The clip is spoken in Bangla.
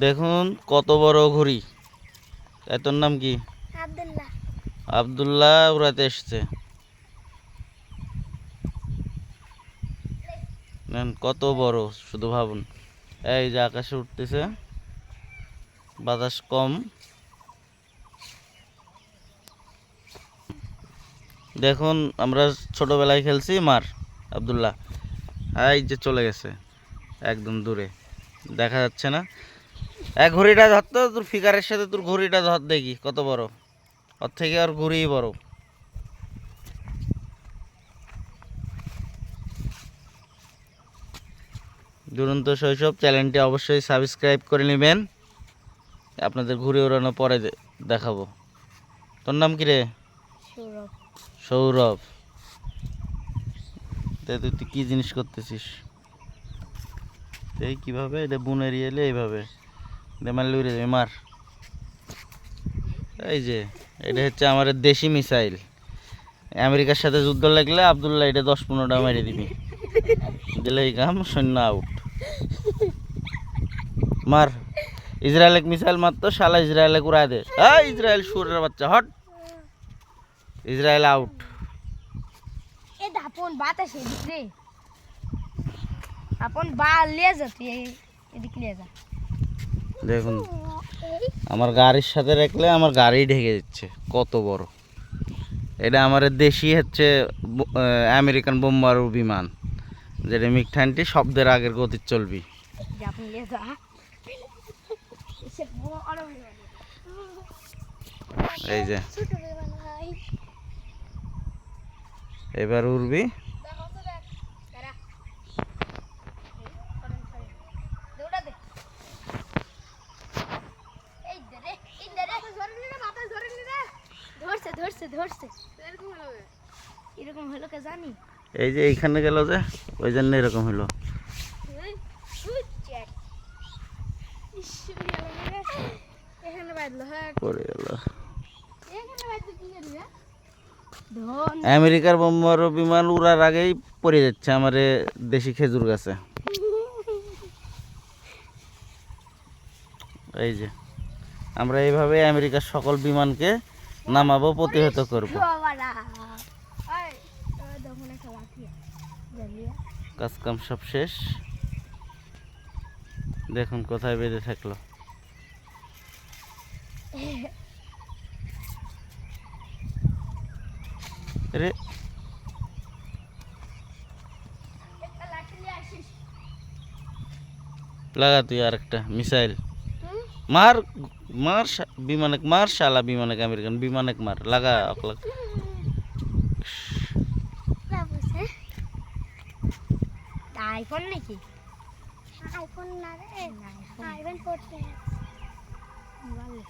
দেখুন কত বড় ঘড়ি। তাই তোর নাম কি? আব্দুল্লাহ। আবদুল্লাহ উড়াতে এসছে। কত বড় শুধু ভাবুন। এই যে আকাশে উঠতেছে বাতাস কম। দেখুন আমরা ছোটবেলায় খেলছি মার আবদুল্লাহ। এই যে চলে গেছে একদম দূরে। দেখা যাচ্ছে না। এক ঘড়িটা ধরতো তোর ফিগারের সাথে তোর ঘড়িটা ধর দেখি কত বড়। ওর থেকে আর ঘুরেই বড়। দুরন্ত শৈশব চ্যানেলটি অবশ্যই সাবস্ক্রাইব করে নেবেন। আপনাদের ঘুরে ওড়ানো পরে দেখাবো। তোর নাম কি রে? সৌরভ। সৌরভ। তুই তুই কী জিনিস করতেছিস? এই কীভাবে? এটা বুনের এলে এইভাবে। এটা মারলে উড়ে যাবে মার এই যে, এটা হচ্ছে আমার দেশি মিসাইল। আমেরিকার সাথে যুদ্ধ লাগলে আবদুল্লাহ এটা দশ পনেরোটা মেরে দিবি। দিলে এই কাম, সৈন্য আউট মার, ইসরায়েল এক মিসাইল মারতো, শালা ইসরায়েলে উড়ায় দে। ইসরায়েল সুরের বাচ্চা, হট। ইসরায়েল আউট আপন বাতাস আপন বা লে যা তুই এই- এদিক লে যা। দেখুন, আমার গাড়ির সাথে রাখলে আমার গাড়ি ঢেকে যাচ্ছে কত বড়। এটা আমার দেশি হচ্ছে আমেরিকান বোম্বারু বিমান, যেটা মিগ ঠান্টি শব্দের আগের গতি চলবি। এই যে। এবার উড়বি দেখো তো দেখ দাঁড়া দৌড়া দে এই দে রে এই দে রে ধরে নি রে মাথা ধরে নি রে ধরছে ধরছে ধরছে। এরকম হলো এরকম হলো কে জানি? এই যে এইখানে গেল যে ওই জন্য এরকম হলো। হ্যাঁ। পড়ে গেল আমেরিকার বোম্বারু বিমান উড়ার আগেই পড়ে যাচ্ছে আমার দেশি খেজুর গাছে। এই যে আমরা এইভাবে আমেরিকার সকল বিমানকে নামাবো প্রতিহত করব। বাবারা। এই ওই দেখুন একটা লাঠি জ্বালিয়ে কাজ কাম সব শেষ। দেখুন কোথায় বেঁধে থাকল। রে লাগা তুই আর একটা মিসাইল মার মার শা- বিমানেক মার শালা বিমানেক আমেরিকান বিমানেক মার লাগা অকলাক। আইফোন নাকি? আইফোন না রে আইফোন। আইফোন 14 ভালো।